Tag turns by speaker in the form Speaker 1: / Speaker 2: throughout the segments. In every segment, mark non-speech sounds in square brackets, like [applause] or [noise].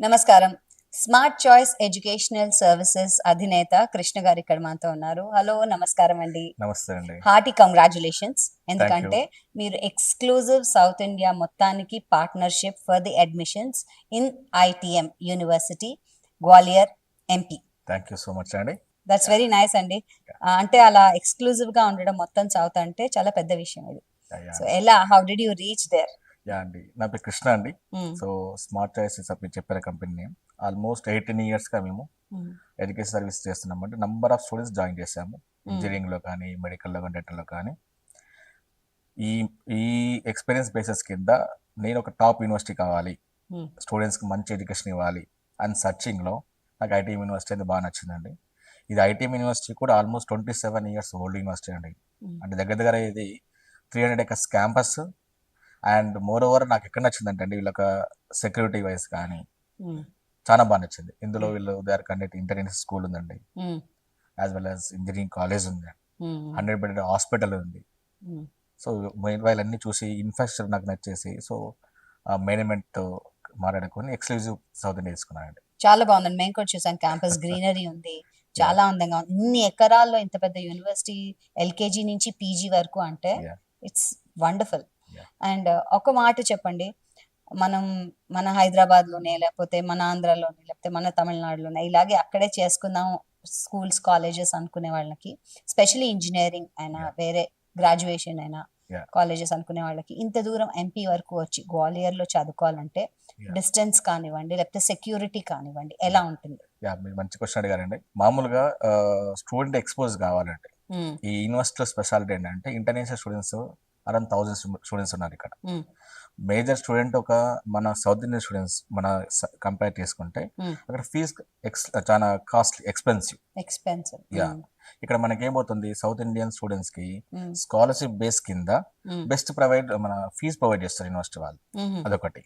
Speaker 1: నమస్కారం. Smart choice educational services అధినేత కృష్ణ గారు ఇక్కడ మనతో ఉన్నారు. హలో నమస్కారం అండి.
Speaker 2: నమస్తే అండి.
Speaker 1: Hearty congratulations. ఎందుకంటే మీరు ఎక్స్క్లూజివ్ సౌత్ ఇండియా మొత్తానికి partnership for the admissions in ITM university Gwalior MP.
Speaker 2: Thank you so much అండి.
Speaker 1: దట్స్ వెరీ నైస్ అండి. అంటే అలా ఎక్స్క్లూజివ్గా ఉండడం మొత్తం సౌత్ అంటే చాలా పెద్ద విషయం ఇది. సో ఎలా how did you reach there
Speaker 2: yeah అండి. నా పేరు కృష్ణ అండి. సో స్మార్ట్ చాయిసెస్ మీరు చెప్పారు కంపెనీ నేమ్. ఆల్మోస్ట్ ఎయిటీన్ ఇయర్స్గా మేము. ఎడ్యుకేషన్ సర్వీస్ చేస్తున్నాం. అంటే నంబర్ ఆఫ్ స్టూడెంట్స్ జాయిన్ చేసాము ఇంజనీరింగ్లో కానీ మెడికల్లో కానీ డెంటల్లో కానీ. ఈ ఈ ఎక్స్పీరియన్స్ బేసెస్ కింద నేను ఒక టాప్ యూనివర్సిటీ కావాలి. స్టూడెంట్స్కి మంచి ఎడ్యుకేషన్ ఇవ్వాలి. అండ్ సర్చింగ్లో నాకు ఐటీఎం యూనివర్సిటీ అయితే బాగా నచ్చిందండి. ఇది ఐటీఎం యూనివర్సిటీ కూడా almost twenty seven years old university అండి. అంటే దగ్గర దగ్గర ఇది three hundred acres campus and moreover నాకు ఎక్కడ నచ్చిందంటే అండి వీళ్ళొక సెక్యూరిటీ వైజ్ కానీ చాలా బాగా నచ్చింది. ఇందులో వీళ్ళు they are conduct international school ఉందండి. As well as engineering college ఉంది. హండ్రెడ్ బెడ్ హాస్పిటల్ ఉంది. సో వైల్ అన్ని చూసి ఇన్ఫ్రాస్ట్రక్చర్ నాకు నచ్చేసి సో మేనేజ్మెంట్ మాట్లాడుకొని ఎక్స్క్లూజివ్ సౌత్ ఇండియా తీసుకున్నానండి.
Speaker 1: చాలా బాగుందండి. మేము కూడా చూసాం. క్యాంపస్ [laughs] గ్రీనరీ ఉంది. చాలా అందంగా ఉంది. ఇన్ని ఎకరాల్లో ఇంత పెద్ద యూనివర్సిటీ ఎల్కేజీ నుంచి పీజీ వరకు అంటే. It's wonderful. అండ్ ఒక మాట చెప్పండి మనం మన హైదరాబాద్లోనే లేకపోతే మన ఆంధ్రాలోనే లేకపోతే మన తమిళనాడులోనే ఇలాగే అక్కడే చేసుకుందాం స్కూల్స్ కాలేజెస్ అనుకునే వాళ్ళకి స్పెషల్లీ ఇంజనీరింగ్ అయినా. వేరే గ్రాడ్యుయేషన్ అయినా. కాలేజెస్ అనుకునే వాళ్ళకి ఇంత దూరం ఎంపీ వరకు వచ్చి గ్వాలియర్లో చదువుకోవాలంటే. డిస్టెన్స్ కానివ్వండి లేకపోతే సెక్యూరిటీ కానివ్వండి ఎలా ఉంటుంది
Speaker 2: మంచి క్వశ్చన్ అడిగారండి మామూలుగా స్టూడెంట్ ఎక్స్పోజ్ కావాలంటే
Speaker 1: మ్మ్.
Speaker 2: ఈ యూనివర్సిటీలో స్పెషాలిటీ ఏంటంటే international students around thousand students ఉన్నారు ఇక్కడ. మేజర్ స్టూడెంట్ ఒక మన సౌత్ ఇండియన్ స్టూడెంట్స్ మన కంపేర్ చేసుకుంటే. అక్కడ ఫీజ్ ఎక్స్ చాలా కాస్ట్లీ ఎక్స్పెన్సివ్.
Speaker 1: ఎక్స్పెన్సివ్.
Speaker 2: Yeah. ఇక్కడ మనకి ఏమవుతుంది సౌత్ ఇండియన్ స్టూడెంట్స్కి స్కాలర్షిప్ బేస్ కింద బెస్ట్ ప్రొవైడ్ మన ఫీజ్ ప్రొవైడ్ చేస్తారు యూనివర్సిటీ వాళ్ళు. అదొకటి.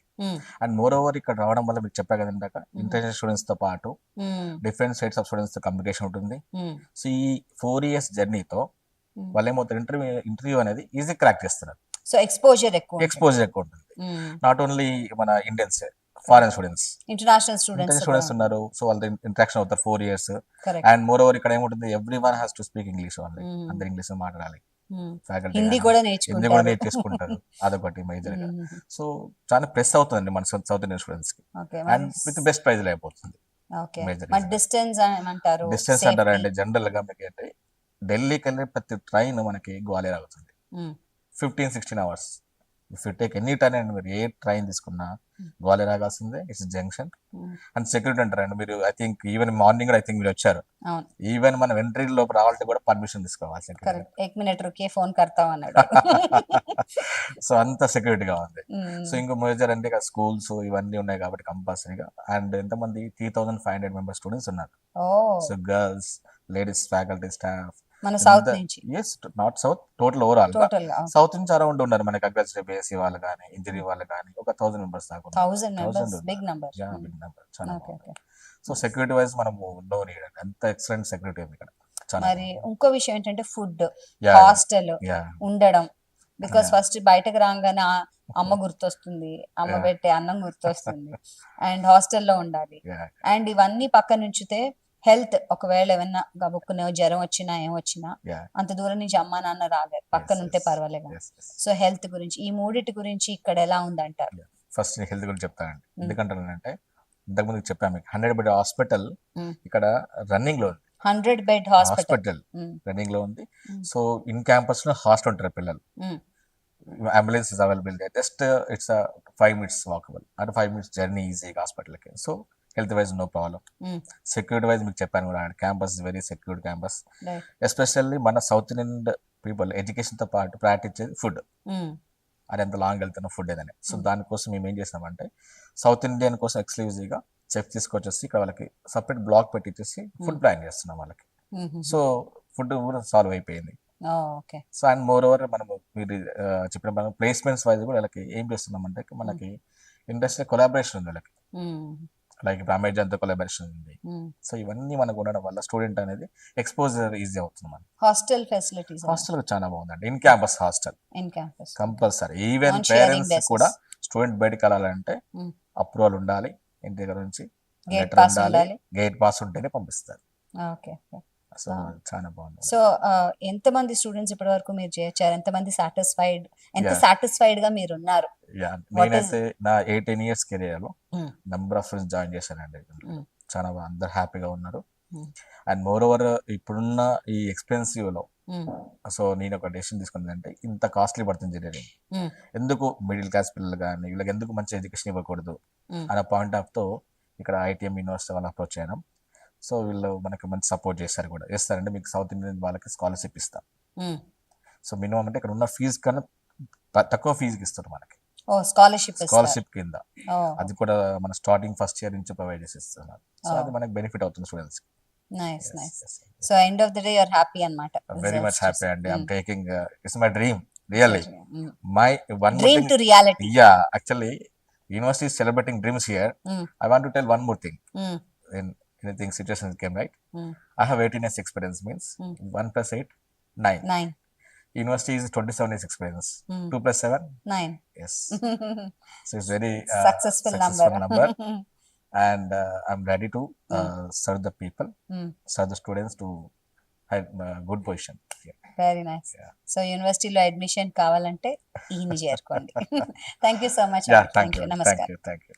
Speaker 2: అండ్ మోర్ ఓవర్ ఇక్కడ రావడం వల్ల మీకు చెప్పా కదా ఇందాక ఇంటర్నేషనల్ స్టూడెంట్స్తో పాటు డిఫరెంట్ స్టేట్స్ ఆఫ్ స్టూడెంట్స్తో కమ్యూనికేషన్ ఉంటుంది. సో ఈ ఫోర్ ఇయర్స్ జర్నీతో వాళ్ళు ఏమవుతారు ఇంటర్వ్యూ ఇంటర్వ్యూ అనేది ఈజీ క్రాక్ చేస్తున్నారు.
Speaker 1: సో ఎక్స్పోజర్ ఎక్కువ
Speaker 2: ఎక్స్పోజర్ ఎక్కువ ఉంటుంది. నాట్ ఓన్లీ మన Indians foreign students
Speaker 1: international students
Speaker 2: students ఉన్నారు. సో వాళ్ళతో ఇంటరాక్షన్ అవుతారు four years and more over ఇక్కడ ఏముంటుంది? Everyone has to speak English వాళ్ళకి అందరు ఇంగ్లీష్ మాట్లాడాలి. ఫ్యాకల్టీ
Speaker 1: హిందీ కూడా
Speaker 2: హిందీ కూడా
Speaker 1: నేర్చుకుంటారు
Speaker 2: అదొకటి మేజర్గా సో చాలా ప్రెస్ అవుతుందండి మన సౌత్ ఇండియన్
Speaker 1: స్టూడెంట్స్కి.
Speaker 2: అండ్ విత్ బెస్ట్ ప్రైజ్ అయిపోతుంది.
Speaker 1: డిస్టెన్స్ ఏమంటారు?
Speaker 2: డిస్టెన్స్ అంటారా అంటే జనరల్గా మీకు అంటే ఢిల్లీకి వెళ్ళే ప్రతి ట్రైన్ మనకి గ్వాలియర్ అవుతుంది. Fifteen sixteen hours. If you take any time and మీరు ఏ ట్రైన్ తీసుకున్నా గ్వాలియర్ ఆగాల్సిందే ఇట్స్ జంక్షన్ అండ్ సెక్యూరిటీ అంటారండి మీరు I think even morning I think మీరు వచ్చారు. ఈవెన్ మనం ఎంట్రీ లోపు రావాలంటే కూడా పర్మిషన్ తీసుకోవాలి.
Speaker 1: ఎక్ మినిట్ రుకే ఫోన్ అన్నాడు. [laughs]
Speaker 2: సో అంత సెక్యూరిటీగా ఉంది. సో ఇంకో మేజర్ అంటే స్కూల్స్ ఇవన్నీ ఉన్నాయి కాబట్టి కంపల్సరీగా అండ్ ఎంతమంది? Three thousand five hundred member students ఉన్నారు. So girls ladies faculty staff
Speaker 1: మన సౌత్ నుంచి.
Speaker 2: Yes not south total overall south నుంచి అరౌండ్ ఉన్నారు మనకి అగ్రికల్చర్ బేసీ వాళ్ళు కానీ ఇంజనీరింగ్ వాళ్ళు కానీ ఒక థౌసండ్ మెంబర్స్ దాకా.
Speaker 1: Thousand members big number
Speaker 2: big number. చాలా సో సెక్యూరిటీ వైజ్ మనము నో నీడ్ అంత ఎక్సలెంట్ సెక్యూరిటీ ఉంది ఇక్కడ.
Speaker 1: మరి ఇంకో విషయం ఏంటంటే ఫుడ్ హాస్టల్ ఉండడం. బికాస్. ఫస్ట్ బయటకు రాగానే అమ్మ గుర్తొస్తుంది అమ్మ. పెట్టే అన్నం గుర్తొస్తుంది. అండ్ హాస్టల్లో ఉండాలి. అండ్ ఇవన్నీ పక్కన ఉంచితే హెల్త్ ఒకవేళ ఏమన్నా గబుక్కునే జ్వరం వచ్చినా ఏం వచ్చినా అంత దూరం నుంచి అమ్మా నాన్న రాలేరు పక్కన ఉంటే పర్వాలేదు సో హెల్త్ గురించి ఈ మూడిటి గురించి ఇక్కడ ఎలా ఉందంటారు?
Speaker 2: ఫస్ట్ నేను హెల్త్ గురించి చెప్తానండి.
Speaker 1: Mm.
Speaker 2: ఎందుకంటానంటే ఇంతకుముందు చెప్పాను మీకు హండ్రెడ్ బెడ్ హాస్పిటల్
Speaker 1: Mm.
Speaker 2: ఇక్కడ రన్నింగ్లో ఉంది.
Speaker 1: Hundred bed hospital.
Speaker 2: హాస్పిటల్ రన్నింగ్లో ఉంది. సో ఇన్ క్యాంపస్లో హాస్టల్ ఉంటారు పిల్లలు. Ambulance is available just it's five minutes walkable. అంటే ఫైవ్ మినిట్స్ జర్నీ ఈజీగా హాస్పిటల్కి. So health wise no problem. Security wise మీకు చెప్పాను కూడా campus is very secured campus. Especially మన సౌత్ ఇండియన్ పీపుల్ ఎడ్యుకేషన్తో పాటు ప్రాక్టీస్ చేసి ఫుడ్. అది ఎంత లాంగ్ వెళ్తున్న ఫుడ్ ఏదని. సో. దానికోసం మేము ఏం చేసామంటే సౌత్ ఇండియన్ కోసం ఎక్స్క్లూజివ్గా చెఫ్ తీసుకొచ్చేసి ఇక్కడ వాళ్ళకి సపరేట్ బ్లాక్ పెట్టించేసి ఫుడ్. ప్లాన్ చేస్తున్నాం వాళ్ళకి. సో ఫుడ్ కూడా సాల్వ్ అయిపోయింది.
Speaker 1: Okay.
Speaker 2: So and more over మనం మీరు చెప్పిన ప్లేస్మెంట్స్ వైజ్ కూడా వాళ్ళకి ఏం చేస్తున్నాం అంటే మనకి ఇండస్ట్రీ కొలాబరేషన్ ఉంది వాళ్ళకి. లైక్ ఇప్పుడు అమెజాన్తో కొలాబరేషన్ ఉంది. సో ఇవన్నీ మనకు ఉండడం వల్ల స్టూడెంట్ అనేది ఎక్స్పోజర్ ఈజీ అవుతుంది మనకి.
Speaker 1: హాస్టల్ ఫెసిలిటీస్
Speaker 2: హాస్టల్ చాలా బాగుందండి. In campus hostel
Speaker 1: in campus
Speaker 2: compulsory even parents. కూడా స్టూడెంట్ బయటకు వెళ్ళాలంటే. అప్రూవల్ ఉండాలి. ఇంటి దగ్గర నుంచి
Speaker 1: గేట్
Speaker 2: లెటర్
Speaker 1: పాస్
Speaker 2: ఉండాలి. గేట్ పాస్ ఉంటేనే పంపిస్తారు.
Speaker 1: Okay Ah.
Speaker 2: చాలా బాగుంది
Speaker 1: సో ఎంత మంది స్టూడెంట్స్ ఇప్పటి వరకు మీరు చేర్చారు ఎంత మంది సాటిస్ఫైడ్ ఎంత. సాటిస్ఫైడ్గా మీరు ఉన్నారు
Speaker 2: నేనైతే నా ఎయిట్ టెన్ ఇయర్స్ కెరియర్లో
Speaker 1: Mm.
Speaker 2: Number of students join చేశానండి
Speaker 1: Mm.
Speaker 2: చాలా అందరు హ్యాపీగా ఉన్నారు
Speaker 1: Mm.
Speaker 2: అండ్ మోర్ ఓవర్ ఇప్పుడున్న ఈ
Speaker 1: ఎక్స్పెన్సివ్లో
Speaker 2: సో నేను ఒక డెసిషన్ తీసుకుందంటే ఇంత కాస్ట్లీ పడుతుంది ఇంజనీరింగ్. ఎందుకు మిడిల్ క్లాస్ పిల్లలు కానీ వీళ్ళకి ఎందుకు మంచి ఎడ్యుకేషన్ ఇవ్వకూడదు. అనే పాయింట్ ఆఫ్తో ఇక్కడ ఐటీఎం యూనివర్సిటీ వాళ్ళు అప్రోచ్ అయినాం సో వీళ్ళు మనకి మంచి సపోర్ట్ చేస్తారు కూడా. చేస్తారంటే మీకు సౌత్ ఇండియన్ వాళ్ళకి స్కాలర్షిప్ ఇస్తాం. సో మినిమం అంటే ఇక్కడ ఉన్న ఫీజు కన్నా తక్కువ ఫీజుకి ఇస్తారు మనకి.
Speaker 1: స్కాలర్షిప్
Speaker 2: స్కాలర్షిప్ కింద. అది కూడా మన స్టార్టింగ్ ఫస్ట్ ఇయర్ నుంచి ప్రొవైడ్ చేసి ఇస్తున్నారు. సో. అది మనకి బెనిఫిట్ అవుతుంది students
Speaker 1: nice nice so end of the day you're happy అన్నమాట.
Speaker 2: వెరీ మచ్ హ్యాపీ అండి.
Speaker 1: Mm.
Speaker 2: I'm taking it's my dream really my one
Speaker 1: dream to reality
Speaker 2: yeah actually university celebrating dreams here. I want to tell one more thing anything situation came right
Speaker 1: Mm.
Speaker 2: i have 18 years experience means
Speaker 1: Mm.
Speaker 2: 1 plus 8 9
Speaker 1: nine
Speaker 2: university is 27 years experience
Speaker 1: Mm.
Speaker 2: 2 plus 7
Speaker 1: nine
Speaker 2: yes so it's very uh,
Speaker 1: successful
Speaker 2: successful
Speaker 1: number
Speaker 2: number and uh, i'm ready to uh, serve the people
Speaker 1: Mm.
Speaker 2: serve the students to have uh, good position yeah.
Speaker 1: Very nice. So యూనివర్సిటీలో admission కావాలంటే ఈయన చేరుకోండి thank you so much
Speaker 2: you thank
Speaker 1: నమస్కారం
Speaker 2: you thank you